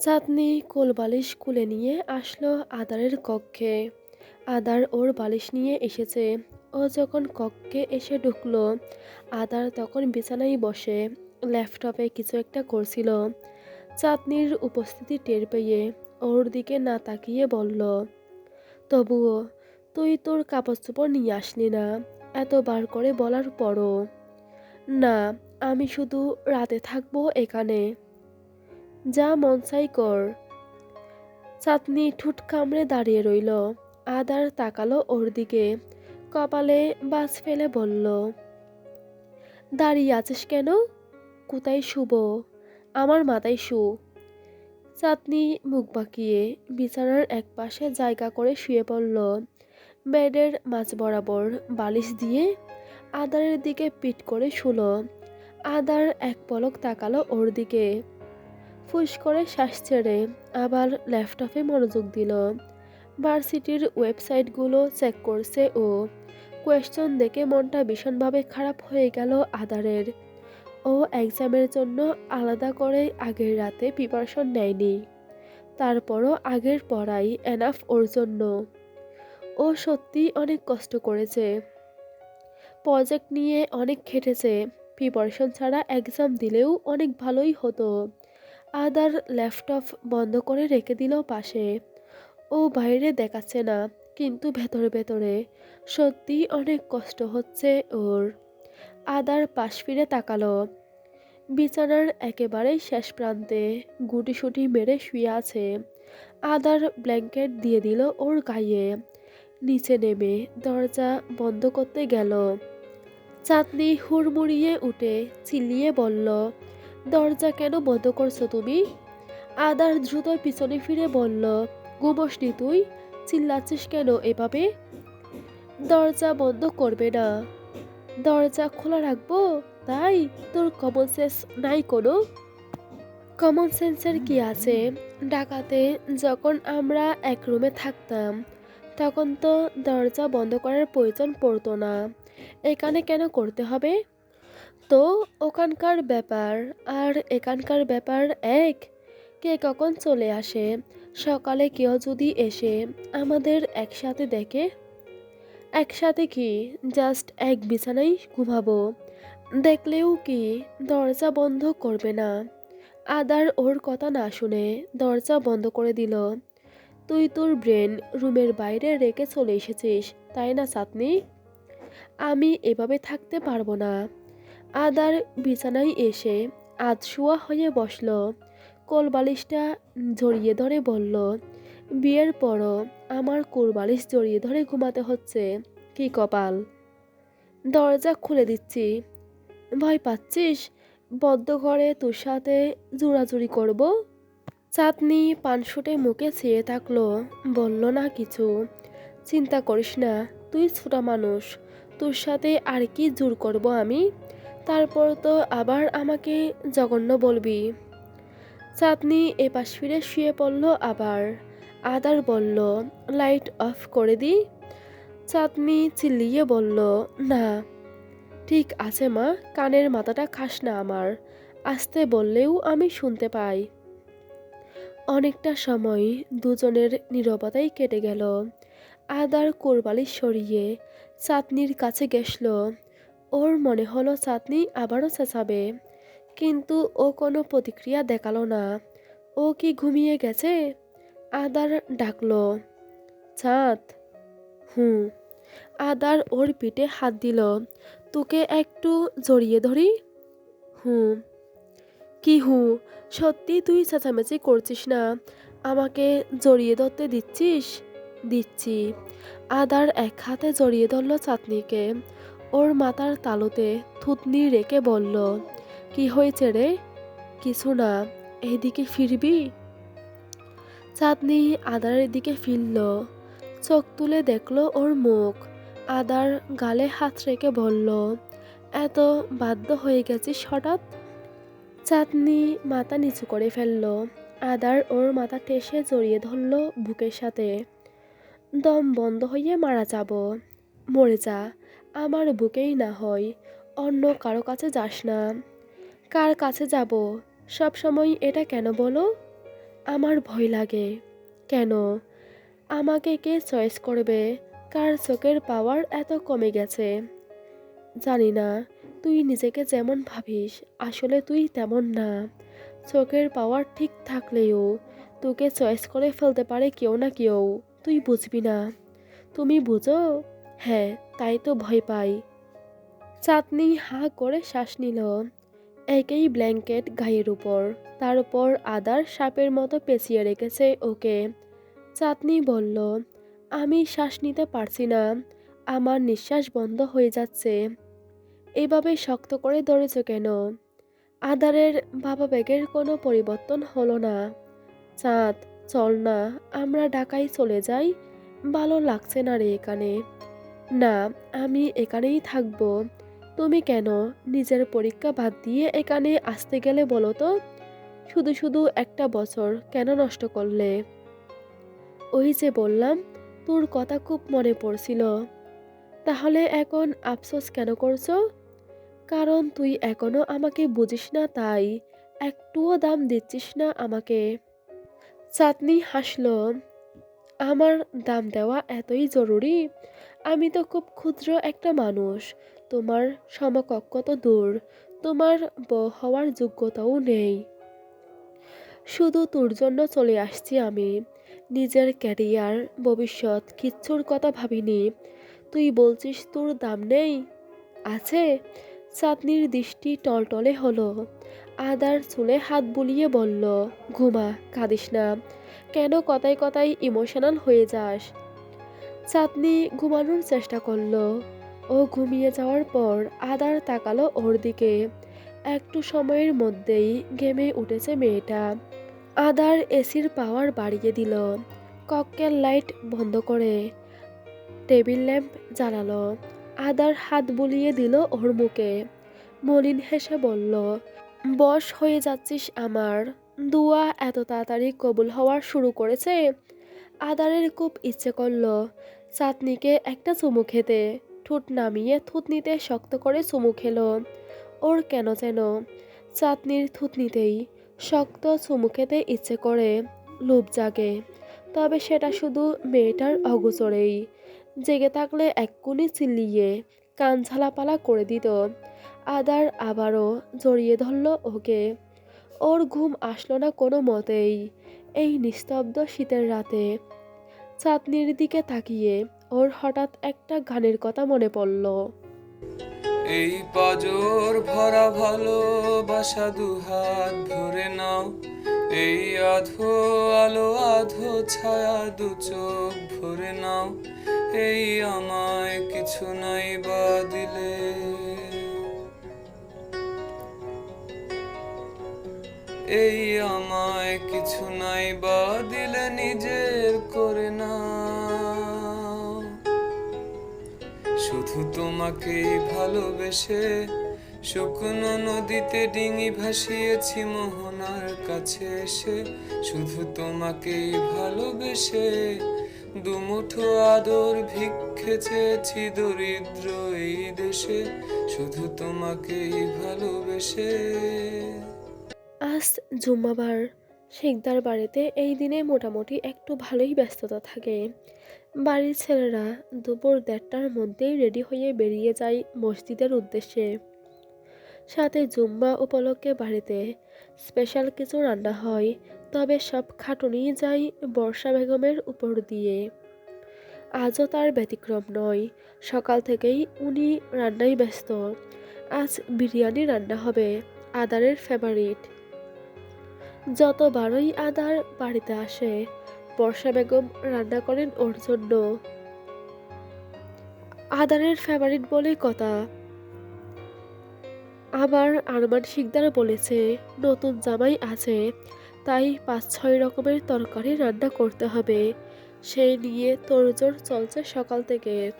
চাঁদনি কোলবালিশ কুলে নিয়ে আসলো আদারের কক্ষে। আদার ওর বালিশ নিয়ে এসেছে। ও যখন কক্ষে এসে ঢুকলো, আদার তখন বিছানায় বসে, ল্যাপটপে কিছু একটা করছিল। চাঁদনির উপস্থিতি টের পেয়ে ওর দিকে না তাকিয়ে বলল, তবুও তুই তোর কাপড় চোপড় নিয়ে আসলি না, এতবার করে বলার পরও? না, আমি শুধু রাতে থাকব এখানে। যা মন চাই কর। চাঁদনি ঠুট কামড়ে দাঁড়িয়ে রইল। আদার তাকালো ওর দিকে। কপালে বাজ ফেলে বলল, দাঁড়িয়ে আছিস কেন? কোথায় শুব? আমার মাথায় শু। চাঁদনি মুখ বাঁকিয়ে বিছানার এক পাশে জায়গা করে শুয়ে পড়ল। বেডের মাঝ বরাবর বালিশ দিয়ে আদারের দিকে পিট করে শুলো। আদার এক পলক তাকালো ওর দিকে। ফুস করে শ্বাস ছেড়ে আবার ল্যাপটপে মনোযোগ দিল। ভার্সিটির ওয়েবসাইটগুলো চেক করছে ও কোয়েশ্চন দেখে মনটা ভীষণভাবে খারাপ হয়ে গেল আদারের। ও এক্সামের জন্য আলাদা করে আগের রাতে প্রিপারেশন নেয়নি। তারপরও আগের পড়াই এনাফ ওর জন্য। ও সত্যি অনেক কষ্ট করেছে। প্রজেক্ট নিয়ে অনেক খেটেছে। প্রিপারেশন ছাড়া এক্সাম দিলেও অনেক ভালোই হতো। আদার ল্যাপটপ বন্ধ করে রেখে দিল পাশে। ও বাইরে দেখাচ্ছে না, কিন্তু ভেতরে ভেতরে। সত্যি অনেক কষ্ট হচ্ছে ওর। আদার পাশ ফিরে তাকালো। বিছানার একেবারে শেষ প্রান্তে গুটিসুটি মেরে শুয়ে আছে। আদার ব্ল্যাঙ্কেট দিয়ে দিল ওর গায়ে। নিচে নেমে দরজা বন্ধ করতে গেল। চাঁদনি হুড়মুড়িয়ে উঠে চিল্লিয়ে বলল দরজা কেন বন্ধ করছ তুমি? আদার দ্রুত পিছনে ফিরে বলল, ঘুমসনি তুই? চিল্লাচ্ছিস কেন এভাবে? দরজা বন্ধ করবে না। দরজা খোলা রাখব? তাই? তোর কমন সেন্স নাই কোনো? কমন সেন্সের কি আছে? ঢাকাতে যখন আমরা এক রুমে থাকতাম, তখন তো দরজা বন্ধ করার প্রয়োজন পড়তো না। এখানে কেন করতে হবে? তো ওখানকার ব্যাপার আর এখানকার ব্যাপার এক। কে কখন চলে আসে? সকালে কেউ যদি এসে আমাদের একসাথে দেখে? একসাথে কি? জাস্ট এক বিছানায় ঘুমাবো। দেখলেও কি দরজা বন্ধ করবে না? আদার ওর কথা না শুনে দরজা বন্ধ করে দিল। তুই তোর ব্রেন রুমের বাইরে রেখে চলে এসেছিস, তাই না চাঁদনি আমি এভাবে থাকতে পারব না। আদার বিছানায় এসে আধশোয়া হয়ে বসল। কোলবালিশটা জড়িয়ে ধরে বলল, বিয়ের পরও আমার কোলবালিশ জড়িয়ে ধরে ঘুমাতে হচ্ছে। কি কপাল? দরজা খুলে দিচ্ছি। ভয় পাচ্ছিস? বদ্ধ ঘরে তোর সাথে জোড়াজুড়ি করব? চাঁদনি পানশুটে মুখে চেয়ে থাকল, বলল, না কিছু। চিন্তা করিস না, তুই ছোটা মানুষ। তোর সাথে আর কি জোর করব আমি? তারপর তো আবার আমাকে জঘন্য বলবি। চাঁদনি এপাশ ফিরে শুয়ে পড়ল আবার। আদার বলল লাইট অফ করে দি। চাঁদনি চিল্লিয়ে বলল, না। ঠিক আছে মা, কানের মাথাটা খাস না আমার। আসতে বললেও আমি শুনতে পাই। অনেকটা সময় দুজনের নীরবতাই কেটে গেল। আদার কোরবালি সরিয়ে চাঁদনির কাছে গেসল ওর মনে হলো চাঁদনি আবারও চেঁচাবে। কিন্তু ও কোনো প্রতিক্রিয়া দেখাল না। ও কি ঘুমিয়ে গেছে? আদার ডাকলো। চাঁদ। হুঁ আদার ওর পিঠে হাত দিল। তোকে একটু জড়িয়ে ধরি? হুঁ কি হুঁ? সত্যি তুই চেঁচামেচি করছিস না? আমাকে জড়িয়ে ধরতে দিচ্ছিস? দিচ্ছি। আদার এক হাতে জড়িয়ে ধরল চাঁদনিকে। ওর মাথার তালুতে থুতনি রেখে বলল, কি হয়েছে রে? কিছু না। এইদিকে ফিরবি? চাঁদনি আদারের দিকে ফিরল। চোখ তুলে দেখল ওর মুখ। আদার গালে হাত রেখে বলল, এত বাধ্য হয়ে গেছিস হঠাৎ? চাঁদনি মাথা নিচু করে ফেলল। আদার ওর মাথা টেসে জড়িয়ে ধরল বুকের সাথে। দম বন্ধ হয়ে মারা যাব। মরে যা। আমার বুকেই না হয়, অন্য কারও কাছে যাস না। কার কাছে যাব? সব সময় এটা কেন বলো? আমার ভয় লাগে। কেন? আমাকে কে চয়েস করবে? কার চোখের পাওয়ার এত কমে গেছে? জানি না, তুই নিজেকে যেমন ভাবিস, আসলে তুই তেমন না। চোখের পাওয়ার ঠিক থাকলেও, তোকে চয়েস করে ফেলতে পারে কেউ না কেউ। তুই বুঝবি না। তুমি বুঝো? হ্যাঁ তাই তো ভয় পাই। চাঁদনি হা করে শ্বাস নিল, একেই ব্ল্যাঙ্কেট গায়ের উপর। তার উপর আদার সাপের মতো পেঁচিয়ে রেখেছে ওকে। চাঁদনি বলল, আমি শ্বাস নিতে পারছি না, আমার নিঃশ্বাস বন্ধ হয়ে যাচ্ছে। এভাবে শক্ত করে ধরেছ কেন? আদারের বাবা ব্যাগের কোনো পরিবর্তন হলো না। চাঁদ, চল না, আমরা ঢাকায় চলে যাই, ভালো লাগছে না রে এখানে। না, আমি এখানেই থাকব। তুমি কেন? নিজের পরীক্ষা বাদ দিয়ে এখানে আসতে গেলে বলো তো। শুধু শুধু একটা বছর কেন নষ্ট করলে? ওই যে বললাম, তোর কথা খুব মনে পড়ছিল। তাহলে এখন আফসোস কেন করছ? কারণ তুই এখনও আমাকে বুঝিস না তাই, একটুও দাম দিচ্ছিস না আমাকে। চাঁদনি হাসলো। আমার দাম দেওয়া এতই জরুরি? আমি তো খুব ক্ষুদ্র একটা মানুষ। তোমার সমকক্ষ তো দূর। তোমার বউ হওয়ার যোগ্যতাও নেই। শুধু তোর জন্য চলে আসছি আমি। নিজের ক্যারিয়ার, ভবিষ্যৎ কিচ্ছুর কথা ভাবিনি। তুই বলছিস তোর দাম নেই? আছে। চাঁদনির দৃষ্টি টলটলে হলো। আদার চুলে হাত বুলিয়ে বলল, ঘুমা, কাঁদিস না। কেন কথায় কথায় ইমোশনাল হয়ে যাস? চাঁদনি ঘুমানোর চেষ্টা করল। ও ঘুমিয়ে যাওয়ার পর আদার তাকালো ওর দিকে। একটু সময়ের মধ্যেই গেমে উঠেছে মেয়েটা। আদার এসির পাওয়ার বাড়িয়ে দিল। কক্কেল লাইট বন্ধ করে টেবিল ল্যাম্প জ্বালালো। আদার হাত বুলিয়ে দিল ওর মুখে। মলিন হেসে বলল বশ হয়ে যাচ্ছিস আমার। দুয়া এত তাড়াতাড়ি কবুল হওয়া শুরু করেছে। আদারের খুব ইচ্ছে করল চাঁদনিকে একটা চুমু খেতে। ঠোঁট নামিয়ে থুতনিতে শক্ত করে চুমু খেলো। ওর কেন যেন চাঁদনির থুতনিতেই শক্ত চুমু খেতে ইচ্ছে করে, লোভ জাগে। তবে সেটা শুধু মেয়েটার অগোচরেই। জেগে থাকলে এক্ষুনি চিল্লিয়ে কান ঝালাপালা করে দিত। আদার আবারও জড়িয়ে ধরল ওকে। ওর ঘুম আসলো না কোনো মতেই। এই নিস্তব্ধ শীতের রাতে চাঁদনির দিকে তাকিয়ে ওর হঠাৎ একটা গানের কথা মনে পড়ল। এই পাজর ভরা ভালোবাসা দুহাত ধরে নাও। এই আধো আলো, আধো ছায়া দু চোখ ভরে নাও। এই আমায় কিছু নাই বা দিলে। এই আমায় কিছু নাই বা দিলে নিজের করে না শুধু তোমাকেই ভালোবেসে শুকনো নদীতে ডিঙি ভাসিয়েছি মোহনার কাছে এসে। শুধু তোমাকেই ভালোবেসে দুমুঠো আদর ভিক্ষে চেয়েছি দরিদ্র এই দেশে। শুধু তোমাকেই ভালোবেসে আজ জুম্মাবার শেখদার বাড়িতে এই দিনে মোটামুটি একটু ভালোই ব্যস্ততা থাকে। বাড়ির ছেলেরা দুপুর দেড়টার মধ্যেই রেডি হয়ে বেরিয়ে যায় মসজিদের উদ্দেশ্যে। সাথে জুম্মা উপলক্ষে বাড়িতে স্পেশাল কিছু রান্না হয়, তবে সব খাটুনি যায় বর্ষা বেগমের উপর দিয়ে। আজও তার ব্যতিক্রম নয়, সকাল থেকেই উনি রান্নায় ব্যস্ত। আজ বিরিয়ানি রান্না হবে, আদারের ফেভারিট যতবারই আদার বাড়িতে আসে, বর্ষা বেগম রান্না করেন ওর জন্য। আদারের ফেভারিট বলেই কথা। আবার আরমান শিকদার বলেছে, নতুন জামাই আছে, তাই পাঁচ ছয় রকমের তরকারি রান্না করতে হবে। সেই নিয়ে তোড়জোড় চলছে সকাল থেকে।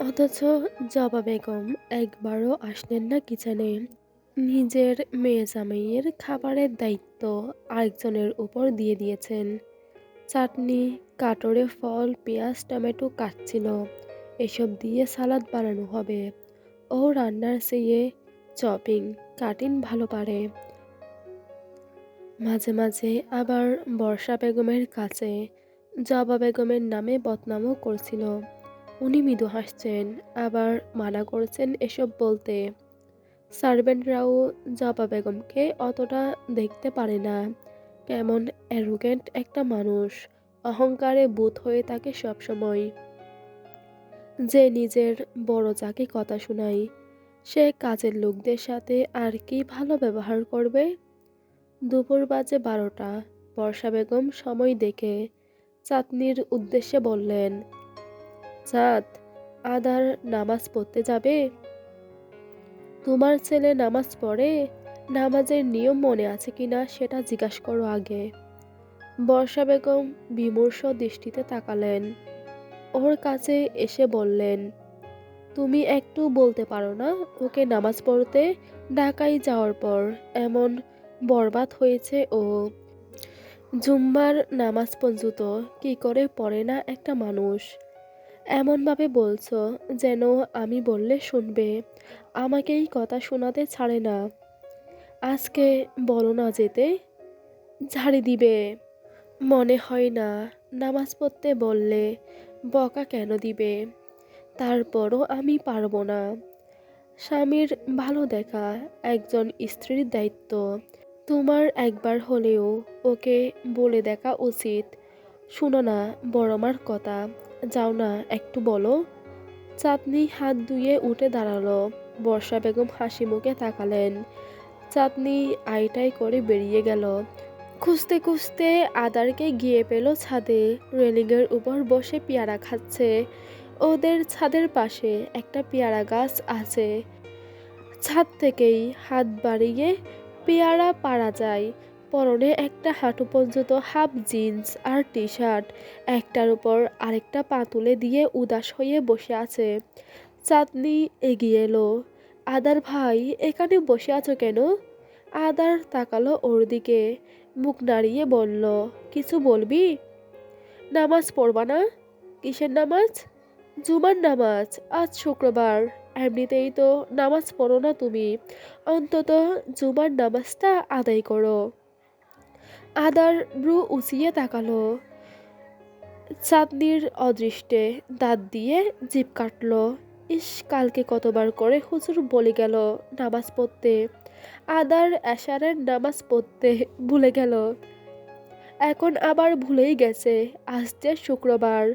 অথচ জবা বেগম একবারও আসলেন না কিচেনে নিজের মেয়ে জামাইয়ের খাবারের দায়িত্ব আরেকজনের উপর দিয়ে দিয়েছেন। চাটনি, কাটরে ফল, পেঁয়াজ, টমেটো কাটছিল। এসব দিয়ে সালাদ বানানো হবে। ও রান্নার চেয়ে চপিং, কাটিং ভালো পারে। মাঝে মাঝে আবার বর্ষা বেগমের কাছে জবা বেগমের নামে বদনামও করছিল। উনি মৃদু হাসছেন, আবার মানা করছেন এসব বলতে। সার্ভেন্টরাও জবা বেগমকে অতটা দেখতে পারে না। কেমন অ্যারোগেন্ট একটা মানুষ, অহংকারে বুধ হয়ে থাকে সবসময়। যে নিজের বড় যাকে কথা শোনায়, সে কাজের লোকদের সাথে আর কি ভালো ব্যবহার করবে? দুপুর বাজে বারোটা, বর্ষা বেগম সময় দেখে চাঁদনির উদ্দেশ্যে বললেন, চাঁদ, আদার নামাজ পড়তে যাবে? তোমার ছেলে নামাজ পড়ে? নামাজের নিয়ম মনে আছে কিনা সেটা জিজ্ঞাসা করো আগে। বর্ষা বেগম বিমর্ষ দৃষ্টিতে তাকালেন। ওর কাছে এসে বললেন, তুমি একটু বলতে পারো না ওকে নামাজ পড়তে? ঢাকায় যাওয়ার পর এমন বরবাদ হয়েছে ও। জুম্মার নামাজ পর্যন্ত কি করে পড়ে না একটা মানুষ? এমনভাবে বলছো যেন আমি বললে শুনবে। আমাকেই কথা শোনাতে ছাড়ে না। আজকে বলো না যেতে। ঝাড়ি দিবে। মনে হয় না নামাজ পড়তে বললে বকা কেন দিবে? তারপরও আমি পারব না। স্বামীর ভালো দেখা একজন স্ত্রীর দায়িত্ব। তোমার একবার হলেও ওকে বলে দেখা উচিত। শুনো না বড়মার কথা। যাও না একটু বলো। চাঁদনি হাত ধুয়ে উঠে দাঁড়াল। বর্ষা বেগম হাসি মুখে তাকালেন। চাঁদনি আইটাই করে বেরিয়ে গেল। খুঁজতে খুঁজতে আদারকে গিয়ে পেল ছাদে। রেলিংয়ের উপর বসে পেয়ারা খাচ্ছে। ওদের ছাদের পাশে একটা পেয়ারা গাছ আছে। ছাদ থেকেই হাত বাড়িয়ে পেয়ারা পারা যায়। পরনে একটা হাঁটু পর্যন্ত হাফ জিন্স আর টি শার্ট একটার উপর আরেকটা পা তুলে দিয়ে উদাস হয়ে বসে আছে। চাঁদনি এগিয়ে এলো। আদার ভাই, এখানে বসে আছো কেন? আদার তাকালো ওর দিকে। মুখ নাড়িয়ে বলল, কিছু বলবি? নামাজ পড়বা না? কিসের নামাজ? জুমার নামাজ, আজ শুক্রবার। এমনিতেই তো নামাজ পড়ো না তুমি। অন্তত জুমার নামাজটা আদায় করো। আদার ব্রু উঁচিয়ে তাকালো। চাঁদনির অদৃষ্টে দাঁত দিয়ে জিভ কাটলো। ইস, কালকে কতবার করে হুজুর বলে গেল নামাজ পড়তে। আদার এশারের নামাজ পড়তে ভুলে গেল। এখন আবার ভুলেই গেছে যে শুক্রবার।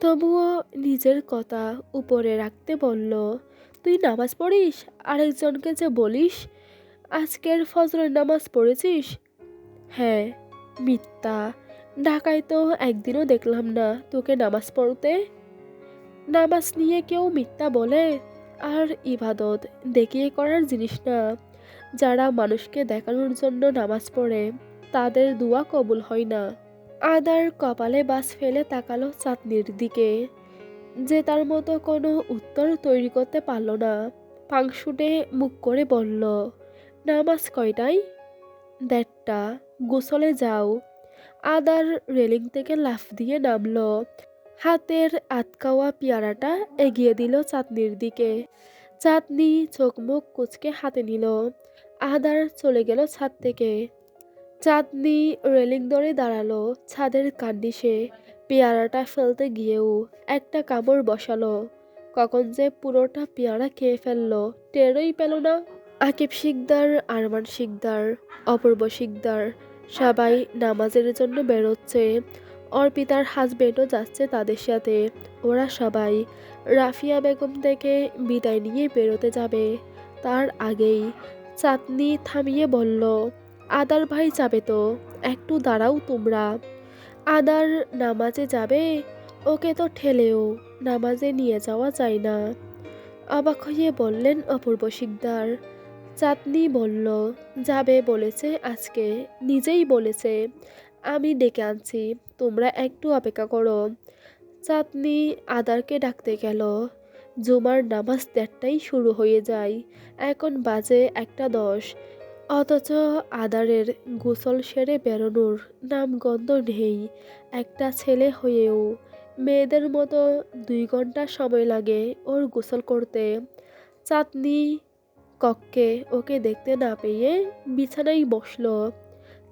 তবুও নিজের কথা উপরে রাখতে বলল, তুই নামাজ পড়িস? আরেকজনকে যে বলিস? আজকের ফজরের নামাজ পড়েছিস? হ্যাঁ মিথ্যা। ঢাকায় তো একদিনও দেখলাম না তোকে নামাজ পড়তে। নামাজ নিয়ে কেউ মিথ্যা বলে? আর ইবাদত দেখিয়ে করার জিনিস না। যারা মানুষকে দেখানোর জন্য নামাজ পড়ে, তাদের দোয়া কবুল হয় না। আদার কপালে বাস ফেলে তাকালো চাঁদনির দিকে। যে তার মতো কোনো উত্তর তৈরি করতে পারল না। পাংশুটে মুখ করে বলল, নামাজ কয়টাই দেড়টা গোসলে যাও। আদার রেলিং থেকে লাফ দিয়ে নামলো। হাতের আতকাওয়া পেয়ারাটা এগিয়ে দিল চাঁদনির দিকে। চাঁদনি চোখ মুখ কুচকে হাতে নিল। আদার চলে গেল ছাদ থেকে। চাঁদনি রেলিং ধরে দাঁড়াল ছাদের কান্ডিসে পেয়ারাটা ফেলতে গিয়েও একটা কামড় বসালো। কখন যে পুরোটা পেয়ারা খেয়ে ফেলল, টেরই পেল না। আকিব শিকদার, আরমান শিকদার, অপূর্ব শিকদার সবাই নামাজের জন্য বেরোচ্ছে। অর্পিতার হাজবেন্ডও যাচ্ছে তাদের সাথে। ওরা সবাই রাফিয়া বেগম থেকে বিদায় নিয়ে বেরোতে যাবে। তার আগেই চাঁদনি থামিয়ে বলল, আদার ভাই যাবে তো, একটু দাঁড়াও তোমরা। আদার নামাজে যাবে, ওকে তো ঠেলেও নামাজে নিয়ে যাওয়া যায় না। অবাক হয়ে বললেন অপূর্ব শিকদার চাঁদনি বলল, যাবে বলেছে, আজকে নিজেই বলেছে, আমি ডেকে আনছি, তোমরা একটু অপেক্ষা করো। চাঁদনি আদারকে ডাকতে গেল। জুমার নামাজ দেড়টাই শুরু হয়ে যায়, এখন বাজে একটা দশ। অথচ আদারের গোসল সেরে বেরোনোর নামগন্ধ নেই, একটা ছেলে হয়েও। মেয়েদের মতো দুই ঘণ্টা সময় লাগে ওর গোসল করতে। চাঁদনি কক্ষে ওকে দেখতে না পেয়ে বিছানায় বসল।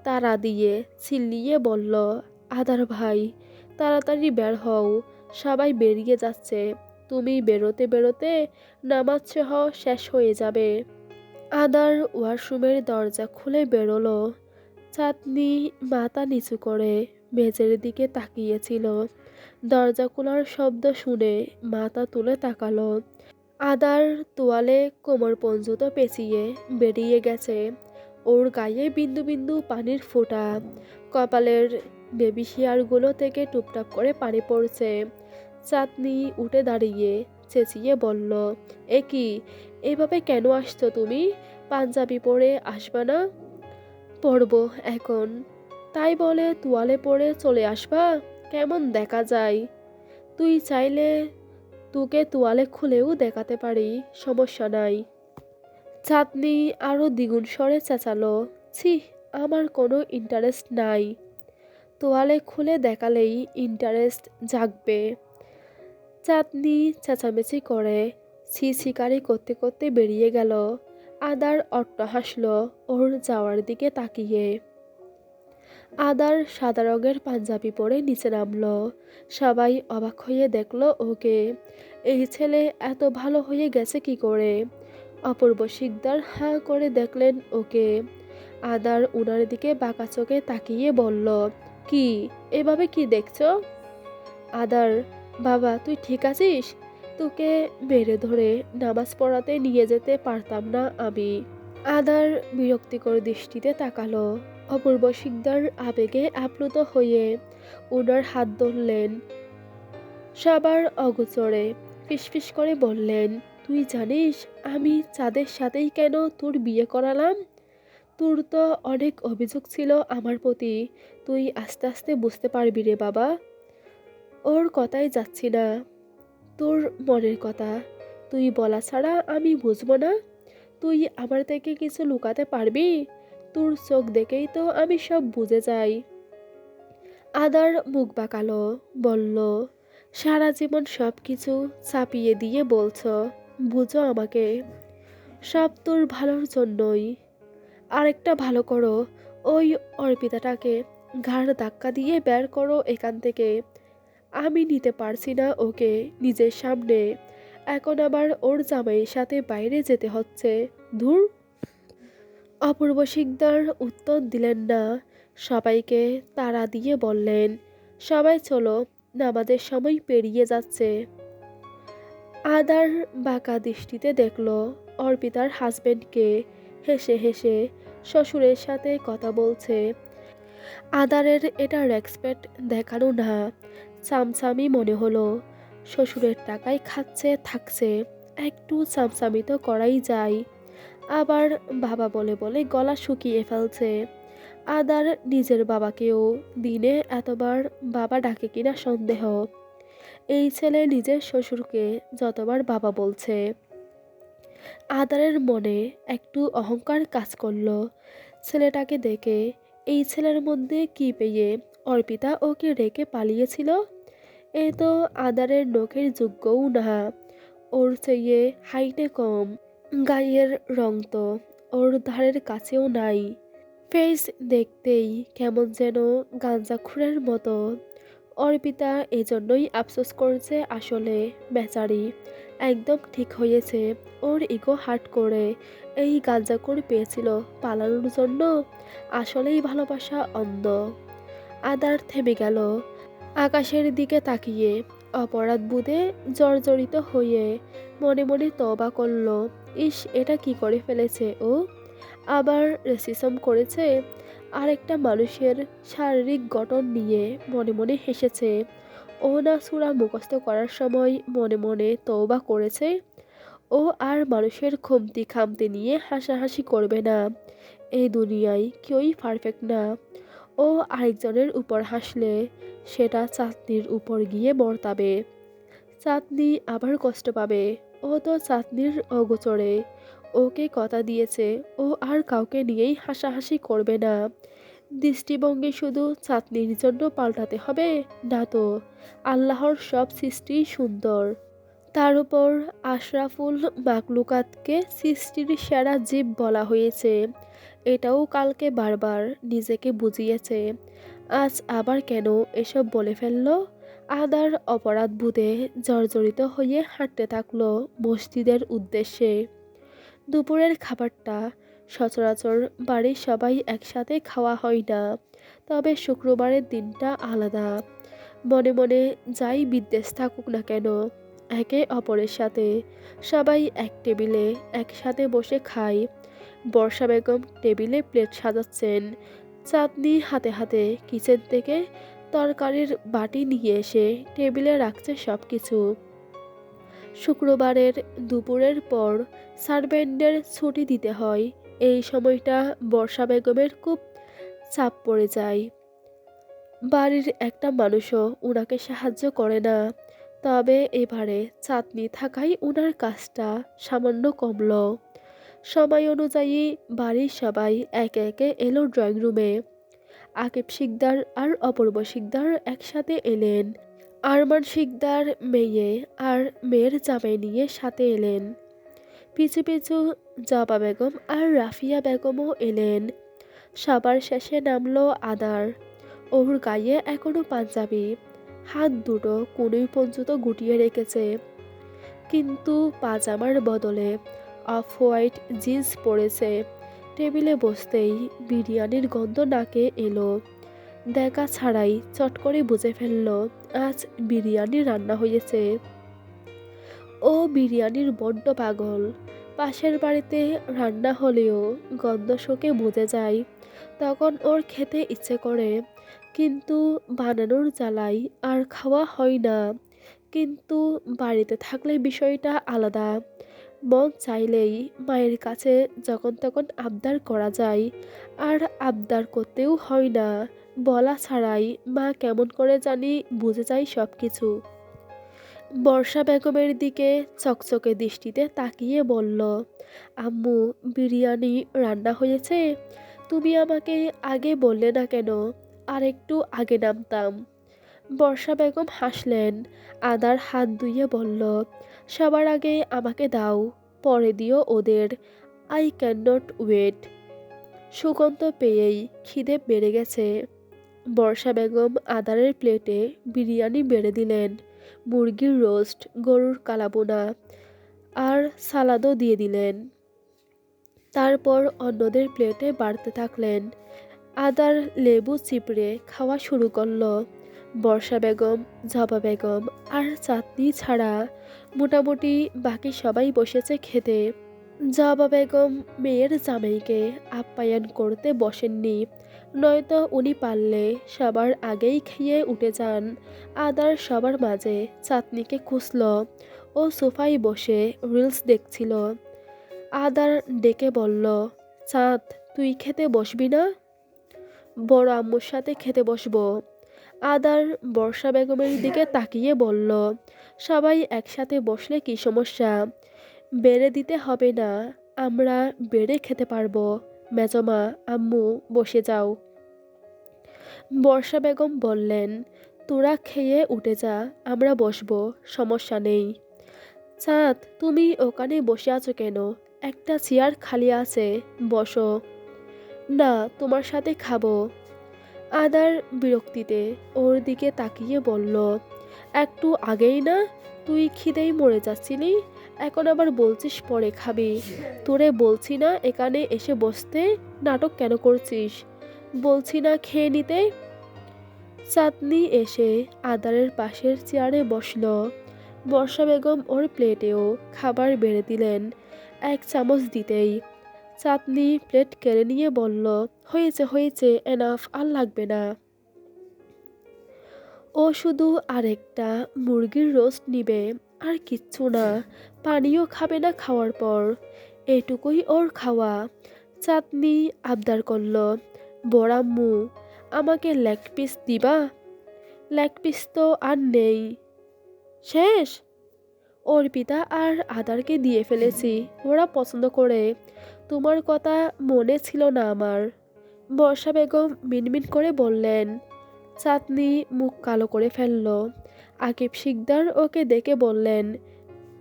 তারা দিয়ে চিল্লিয়ে বলল, আদার ভাই, তাড়াতাড়ি বের হও, সবাই বেরিয়ে যাচ্ছে। তুমি বেরোতে বেরোতে নামাজ সহ শেষ হয়ে যাবে আদার ওয়াশরুমের দরজা খুলে বেরোলো। চাঁদনি মাথা নিচু করে মেঝের দিকে তাকিয়েছিল। দরজা খোলার শব্দ শুনে মাথা তুলে তাকালো। আদার তোয়ালে কোমর পঞ্জুত পেঁচিয়ে বেরিয়ে গেছে। ওর গায়ে বিন্দু বিন্দু পানির ফোঁটা। কপালের বেবি শিয়ারগুলো থেকে টুপটাপ করে পানি পড়ছে। চাঁদনি উঠে দাঁড়িয়ে চেঁচিয়ে বলল, এ কি? এভাবে কেন আসছো তুমি? পাঞ্জাবি পরে আসবা না? পরবো এখন। তাই বলে তোয়ালে পরে চলে আসবা? কেমন দেখা যায়? তুই চাইলে তোকে তোয়ালে খুলেও দেখাতে পারি, সমস্যা নাই। চাঁদনি আরও দ্বিগুণ স্বরে চেঁচালো, ছি, আমার কোনো ইন্টারেস্ট নাই। তোয়ালে খুলে দেখালেই ইন্টারেস্ট জাগবে। চাঁদনি চেঁচামেচি করে, ছি শিকারি করতে করতে বেরিয়ে গেল। আদার অট্ট হাসল, ওর যাওয়ার দিকে তাকিয়ে। আদার সাদা রঙের পাঞ্জাবি পরে নিচে নামলো। সবাই অবাক হয়ে দেখল, ওকে। এই ছেলে এত ভালো হয়ে গেছে কি করে? অপূর্ব শিকদার হাঁ করে দেখলেন ওকে। আদার উনার দিকে বাঁকা চোখে তাকিয়ে বলল, কি? এভাবে কি দেখছ? আদার, বাবা, তুই ঠিক আছিস? তোকে মেরে ধরে নামাজ পড়াতে নিয়ে যেতে পারতাম না আমি। আদার বিরক্তিকর দৃষ্টিতে তাকালো। অপূর্ব শিকদার আবেগে আপ্লুত হয়ে উনার হাত ধরলেন। সবার অগোচরে ফিসফিস করে বললেন, তুই জানিস আমি চাঁদের সাথেই কেন তোর বিয়ে করালাম? তোর তো অনেক অভিযোগ ছিল আমার প্রতি। তুই আস্তে আস্তে বুঝতে পারবি রে বাবা। ওর কথাই যাচ্ছি না। তোর মনের কথা। তুই বলা ছাড়া আমি বুঝব না। তুই আমার থেকে কিছু লুকাতে পারবি? তোর চোখ দেখেই তো আমি সব বুঝে যাই। আদার মুখ বাঁকালো, বলল, সারা জীবন সব কিছু চাপিয়ে দিয়ে বলছো, বুঝো আমাকে। সব তোর ভালোর জন্যই। আরেকটা ভালো করো, ওই অর্পিতাটাকে ঘাড় ধাক্কা দিয়ে বের করো এখান থেকে। আমি নিতে পারছি না ওকে, নিজের সামনে। এখন আবার ওর জামাইয়ের সাথে বাইরে যেতে হচ্ছে। ধুর! অপূর্ব শিকদার উত্তর দিলেন না। সবাইকে তারা দিয়ে বললেন, সবাই চলো, নামাজের সময় পেরিয়ে যাচ্ছে। আদার বাঁকা দৃষ্টিতে দেখল অর্পিতার হাজবেন্ডকে। হেসে হেসে শ্বশুরের সাথে কথা বলছে। আদারের এটা রেসপেক্ট দেখানো না। চামচামি মনে হলো, শ্বশুরের টাকায় খাচ্ছে, থাকছে, একটু চামচামি তো করাই যায়। আবার বাবা বলে বলে গলা শুকিয়ে ফেলছে। আদার নিজের বাবাকেও দিনে এতবার বাবা ডাকে কিনা সন্দেহ। এই ছেলে নিজের শ্বশুরকে যতবার বাবা বলছে। আদারের মনে একটু অহংকার কাজ করল। ছেলেটাকে দেখে এই ছেলের মধ্যে কি পেয়ে অর্পিতা ওকে রেখে পালিয়েছিল? এ তো আদারের নখের যোগ্যও না। ওর চেয়ে হাইটে কম। গায়ের রং তো ওর ধারের কাছেও নাই। ফেস দেখতেই কেমন যেন গাঞ্জা গাঞ্জাখুরের মতো। অর্পিতা এজন্যই আফসোস করছে আসলে বেচারি। একদম ঠিক হয়েছে, ওর ইগো হার্ট করে এই গাঞ্জাখুর পেয়েছিল পালানোর জন্য। আসলেই ভালোবাসা অন্ধ। আদার থেমে গেল। আকাশের দিকে তাকিয়ে অপরাধ বুধে জর্জরিত হয়ে মনে মনে তবা করল। ইস, এটা কি করে ফেলেছে ও? আবার রেসিসম করেছে আরেকটা মানুষের শারীরিক গঠন নিয়ে মনে মনে হেসেছে। ও না সুরা মুখস্থ করার সময় মনে মনে তৌবা করেছে। ও আর মানুষের খমতি খামতি নিয়ে হাসাহাসি করবে না। এই দুনিয়ায় কেউই পারফেক্ট না। ও আরেকজনের উপর হাসলে সেটা চাঁদনির উপর গিয়ে বর্তাবে চাঁদনি আবার কষ্ট পাবে। ও তো চাঁদনির অগোচরে। ওকে কথা দিয়েছে, ও আর কাউকে নিয়েই হাসাহাসি করবে না। দৃষ্টিভঙ্গি শুধু চাঁদনির জন্য পাল্টাতে হবে না তো? আল্লাহর সব সৃষ্টি সুন্দর। তার উপর আশরাফুল মাকলুকাতকে সৃষ্টির সেরা জীব বলা হয়েছে। এটাও কালকে বারবার নিজেকে বুঝিয়েছে। আজ আবার কেন এসব বলে ফেলল? আদার অপরাধ বুধে জর্জরিত হয়ে হাঁটতে থাকল মসজিদের উদ্দেশ্যে। দুপুরের খাবারটা সচরাচর বাড়ির সবাই একসাথে খাওয়া হয় না, তবে শুক্রবারের দিনটা আলাদা। মনে মনে যাই বিদ্বেষ থাকুক না কেন, একে অপরের সাথে সবাই এক টেবিলে একসাথে বসে খায়। বর্ষা বেগম টেবিলে প্লেট সাজাচ্ছেন, চাঁদনি হাতে হাতে কিচেন থেকে তরকারির বাটি নিয়ে এসে টেবিলে রাখছে সব কিছু শুক্রবারের দুপুরের পর সার্ভেন্টদের ছুটি দিতে হয়। এই সময়টা বর্ষা বেগমের খুব চাপ পড়ে যায়। বাড়ির একটা মানুষও উনাকে সাহায্য করে না। তবে এবারে চাঁদনি থাকায় উনার কাজটা সামান্য কমল। সময় অনুযায়ী বাড়ির সবাই একে একে এলো ড্রয়িং রুমে। আকিব শিকদার আর অপূর্ব শিকদার একসাথে এলেন। আরমান শিকদার মেয়ে আর মেয়ের জামাই নিয়ে সাথে এলেন। পিছু পিছু জবা বেগম আর রাফিয়া বেগমও এলেন। সবার শেষে নামলো আদার। ওর গায়ে এখনও পাঞ্জাবি। হাত দুটো কোনোই পর্যন্ত গুটিয়ে রেখেছে। কিন্তু পাজামার বদলে অফ হোয়াইট জিন্স পরেছে। টেবিলে বসতেই বিরিয়ানির গন্ধ নাকে এলো। দেখা ছাড়াই চট করে বুঝে ফেলল, আজ বিরিয়ানি রান্না হয়েছে। ও বিরিয়ানির বড্ড পাগল। পাশের বাড়িতে রান্না হলেও গন্ধ শোকে বুঝে যায়। তখন ওর খেতে ইচ্ছে করে, কিন্তু বানানোর জ্বালাই আর খাওয়া হয় না। কিন্তু বাড়িতে থাকলে বিষয়টা আলাদা। মন চাইলেই মায়ের কাছে যখন তখন আবদার করা যায়। আর আবদার করতেও হয় না। বলা ছাড়াই মা কেমন করে জানি বুঝে যায় সব কিছু বর্ষা বেগমের দিকে চকচকে দৃষ্টিতে তাকিয়ে বলল, আম্মু, বিরিয়ানি রান্না হয়েছে? তুমি আমাকে আগে বললে না কেন? আর একটু আগে নামতাম। বর্ষা বেগম হাসলেন, আদার হাত ধুয়ে বলল সবার আগে আমাকে দাও, পরে দিও ওদের। আই ক্যান নট ওয়েট সুগন্ধ পেয়েই খিদে বেড়ে গেছে। বর্ষা বেগম আদারের প্লেটে বিরিয়ানি বেড়ে দিলেন। মুরগির রোস্ট, গরুর কালাবোনা আর সালাদও দিয়ে দিলেন। তারপর অন্যদের প্লেটে বাড়তে থাকলেন। আদার লেবু চিপড়ে খাওয়া শুরু করল। বর্ষা বেগম, জবা বেগম আর চাটনি ছাড়া মোটামুটি বাকি সবাই বসেছে খেতে। জবা বেগম, মেয়ের জামাইকে আপ্যায়ন করতে বসেননি। নয়তো উনি পারলে সবার আগেই খেয়ে উঠে যান। আদার সবার মাঝে চাটনিকে খুঁজল ও সোফায় বসে রিলস দেখছিল। আদার ডেকে বলল, চাঁদ, তুই খেতে বসবি না? বড় আম্মুর সাথে খেতে বসবো। আদার বর্ষা বেগমের দিকে তাকিয়ে বলল, সবাই একসাথে বসলে কি সমস্যা? বেড়ে দিতে হবে না, আমরা বেড়ে খেতে পারব। মেজমা, আম্মু, বসে যাও। বর্ষা বেগম বললেন, তোরা খেয়ে উঠে যা, আমরা বসবো, সমস্যা নেই। চাঁদ, তুমি ওখানে বসে আছো কেন? একটা চেয়ার খালি আছে, বসো। না, তোমার সাথে খাব। আদার বিরক্তিতে ওর দিকে তাকিয়ে বলল, একটু আগেই না তুই খিদেই মরে যাচ্ছিলি, এখন আবার বলছিস পরে খাবি। তোরে বলছি না এখানে এসে বসতে নাটক কেন করছিস? বলছি না খেয়ে নিতে। চাঁদনি এসে আদারের পাশের চেয়ারে বসল। বর্ষা বেগম ওর প্লেটেও খাবার বেড়ে দিলেন। এক চামচ দিতেই চাটনি প্লেট কেড়ে নিয়ে বলল, হয়েছে হয়েছে এনাফ আর লাগবে না। ও শুধু আরেকটা মুরগির রোস্ট নিবে, আর কিচ্ছু না, পানিও খাবে না খাওয়ার পর। এটুকুই ওর খাওয়া। চাটনি আবদার করল বড়াম্মু আমাকে লেগ পিস দিবা? লেগ পিস তো আর নেই। শেষ? অর্পিতা আর আদারকে দিয়ে ফেলেছি, ওরা পছন্দ করে। তোমার কথা মনে ছিল না আমার। বর্ষা বেগম মিনমিন করে বললেন চাটনি মুখ কালো করে ফেলল। আকিব শিকদার ওকে দেখে বললেন,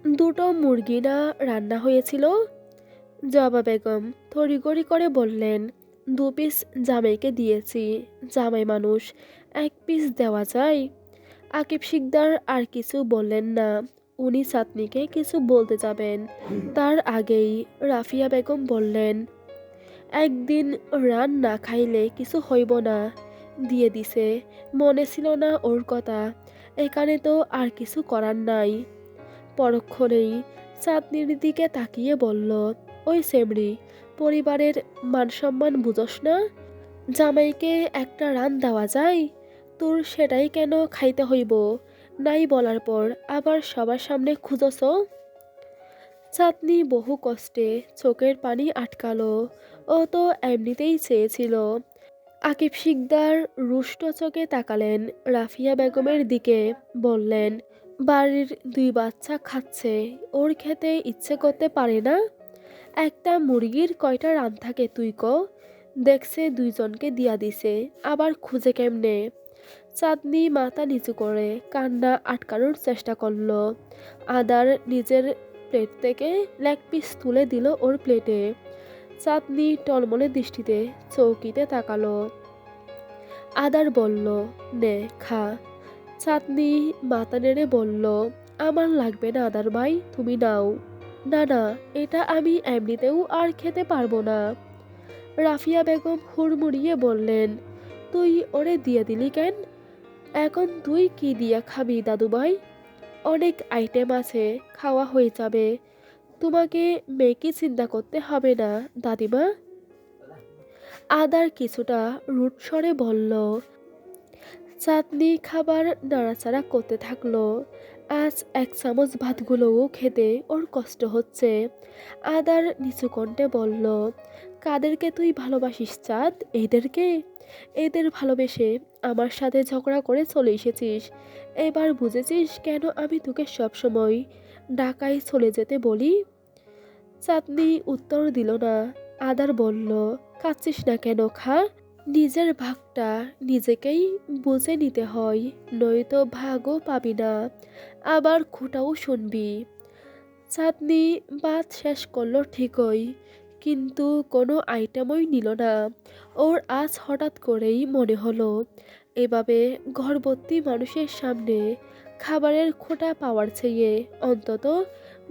দুটো মুরগি না রান্না হয়েছিল? জবা বেগম তড়িগড়ি করে বললেন, দু পিস জামাইকে দিয়েছি, জামাই মানুষ, এক পিস দেওয়া যায়। আকিব শিকদার আর কিছু বললেন না। উনি চাঁদনিকে কিছু বলতে যাবেন। তার আগেই রাফিয়া বেগম বললেন, একদিন রান না খাইলে কিছু হইব না। দিয়ে দিছে, মনে ছিল না ওর কথা, এখানে তো আর কিছু করার নাই। পরক্ষণেই চাঁদনির দিকে তাকিয়ে বলল, ওই সেমরি, পরিবারের মানসম্মান বুঝোস না? জামাইকে একটা রান দেওয়া যায়? তোর সেটাই কেন খাইতে হইব? নাই বলার পর আবার সবার সামনে খুঁজছ? চাঁদনি বহু কষ্টে চোখের পানি আটকালো, ও তো এমনিতেই চেয়েছিল। আকিব শিকদার রুষ্ট চোখে তাকালেন রাফিয়া বেগমের দিকে, বললেন, বাড়ির দুই বাচ্চা খাচ্ছে, ওর খেতে ইচ্ছে করতে পারে না? একটা মুরগির কয়টা রান থাকে তুই ক? দেখছে দুইজনকে দিয়া দিছে, আবার খুঁজে কেমনে? চাঁদনি মাথা নিচু করে কান্না আটকানোর চেষ্টা করল। আদার নিজের প্লেট থেকে লেগ পিস তুলে দিল ওর প্লেটে চাঁদনি টলমলে দৃষ্টিতে চৌকিতে তাকালো। আদার বলল, নে, খা। চাঁদনি মাথা নেড়ে বলল, আমার লাগবে না আদার ভাই, তুমি নাও। না না, এটা আমি এমনিতেও আর খেতে পারব না। রাফিয়া বেগম হুড়মুড়িয়ে বললেন তুই ওরে দিয়ে দিলি কেন? এখন তুই কি দিয়া খাবি দাদু ভাই অনেক আইটেম আছে, খাওয়া হয়ে যাবে। তোমাকে মেয়েকে চিন্তা করতে হবে না, দাদিমা। আদার কিছুটা রুট স্বরে বলল। চাটনি খাবার নাড়াচাড়া করতে থাকল। আজ এক চামচ ভাতগুলোও খেতে ওর কষ্ট হচ্ছে। আদার নিচু কণ্ঠে বলল কাদেরকে তুই ভালোবাসিস, চাঁদ? এদেরকে? এদের ভালোবেসে আমার সাথে ঝগড়া করে চলে এসেছিস। এবার বুঝেছিস কেন আমি তোকে সবসময় ঢাকায় চলে যেতে বলি? চাঁদনি উত্তর দিল না। আদার বলল কাচ্ছিস না কেন, খা? নিজের ভাগটা নিজেকেই বুঝে নিতে হয়, নয়তো ভাগও পাবি না। আবার খুঁটাও শুনবি। চাঁদনি বাদ শেষ করল ঠিকই। কিন্তু কোনো আইটেমই নিল না। ওর আজ হঠাৎ করেই মনে হলো, এভাবে ঘরবর্তী মানুষের সামনে খাবারের খোঁটা পাওয়ার চেয়ে অন্তত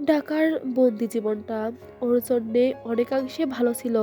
ঢাকার বন্দি জীবনটা ওর জন্যে অনেকাংশে ভালো ছিল।